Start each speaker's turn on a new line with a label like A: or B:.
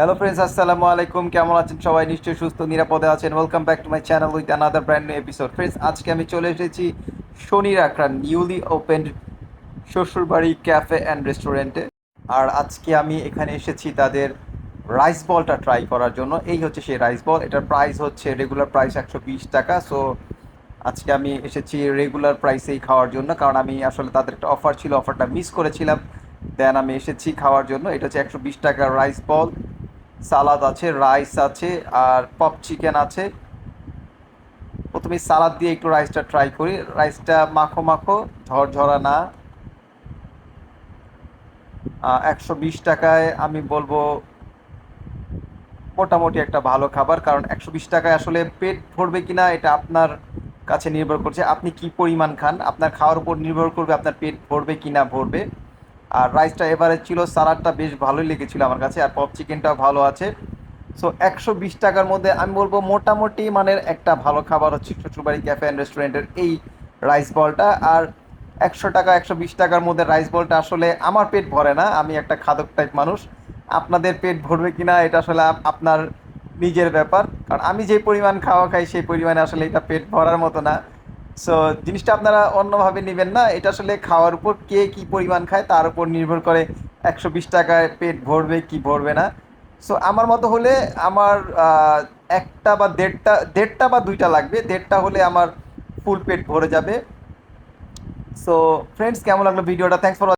A: Hello friends আসসালামু আলাইকুম। কেমন আছেন সবাই? নিশ্চয়ই সুস্থ, নিরাপদে আছেন। Welcome back to my channel with another brand new episode friends আজকে আমি চলে এসেছি Shanir Akhra newly open Shoshurbari cafe and রেস্টুরেন্টে আর আজকে আমি এখানে এসেছি তাদের রাইস বলটা ট্রাই করার জন্য। এই হচ্ছে সেই রাইস বল এটার প্রাইস হচ্ছে রেগুলার প্রাইস একশো বিশ টাকা। সো আজকে আমি এসেছি রেগুলার প্রাইসেই খাওয়ার জন্য। কারণ আমি আসলে তাদের একটা অফার ছিল অফারটা মিস করেছিলাম। দেন আমি এসেছি খাওয়ার জন্য। এটা হচ্ছে একশো বিশ টাকার রাইস বল সালাদ আছে রাইস আছে আর পপ চিকেন আছে। প্রথমে সালাদ দিয়ে একটু রাইসটা ট্রাই করি। রাইসটা মাখো মাখো, ঝরঝরা না। একশো বিশ টাকায় আমি বলব মোটামুটি একটা ভালো খাবার, কারণ একশো বিশ টাকায় আসলে পেট ভরবে কিনা এটা আপনার কাছে নির্ভর করছে। আপনি কি পরিমাণ খান? আপনার খাওয়ার উপর নির্ভর করবে আপনার পেট ভরবে কি না ভরবে। আর রাইসটা এভারেজ ছিল, সালাডটা বেশ ভালোই লেগেছিলো আমার কাছে, আর পপ চিকেনটাও ভালো আছে। সো একশো বিশ টাকার মধ্যে আমি বলব মোটামুটি মানের একটা ভালো খাবার হচ্ছে শ্বশুরবাড়ি ক্যাফে অ্যান্ড রেস্টুরেন্টের এই রাইস বলটা আর একশো টাকা, একশো বিশ টাকার মধ্যে রাইস বলটা আসলে আমার পেট ভরে না, আমি একটা খাদক টাইপ মানুষ। আপনাদের পেট ভরবে কিনা, এটা আসলে আপনার নিজের ব্যাপার। কারণ আমি যে পরিমাণ খাওয়া খাই, সেই পরিমাণে আসলে এটা পেট ভরার মতো না। সো জিনিসটা আপনারা অন্যভাবে নেবেন না। এটা আসলে খাওয়ার উপর কে কি পরিমাণ খায় তার উপর নির্ভর করে একশো বিশ টাকায় পেট ভরবে কি ভরবে না। সো আমার মতো হলে আমার একটা বা দেড়টা দেড়টা বা দুইটা লাগবে। দেড়টা হলে আমার ফুল পেট ভরে যাবে। সো ফ্রেন্ডস কেমন লাগল ভিডিওটা? Thanks for